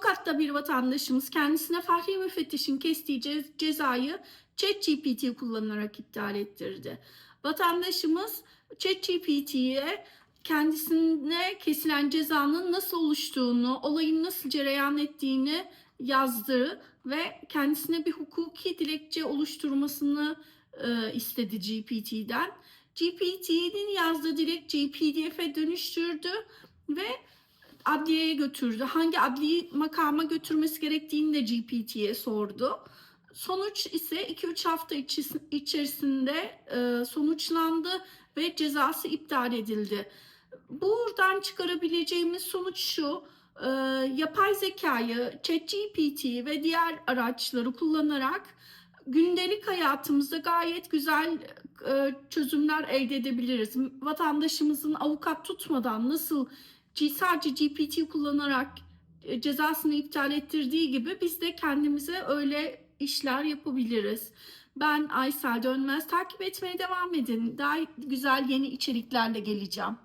Tokat'ta bir vatandaşımız kendisine Fahri Müfettiş'in kestiği ce- cezayı ChatGPT kullanarak iptal ettirdi. Vatandaşımız ChatGPT'ye kendisine kesilen cezanın nasıl oluştuğunu, olayın nasıl cereyan ettiğini yazdı ve kendisine bir hukuki dilekçe oluşturmasını e, istedi GPT'den. GPT'nin yazdığı dilekçeyi PDF'e dönüştürdü ve adliyeye götürdü. Hangi adli makama götürmesi gerektiğini de GPT'ye sordu. Sonuç ise 2-3 hafta içerisinde e, sonuçlandı ve cezası iptal edildi. Buradan çıkarabileceğimiz sonuç şu. e, yapay zekayı, ChatGPT ve diğer araçları kullanarak gündelik hayatımızda gayet güzel e, çözümler elde edebiliriz. Vatandaşımızın avukat tutmadan nasıl sadece GPT kullanarak e, cezasını iptal ettirdiği gibi biz de kendimize öyle işler yapabiliriz. Ben Aysel Dönmez. Takip etmeye devam edin. Daha güzel yeni içeriklerle geleceğim.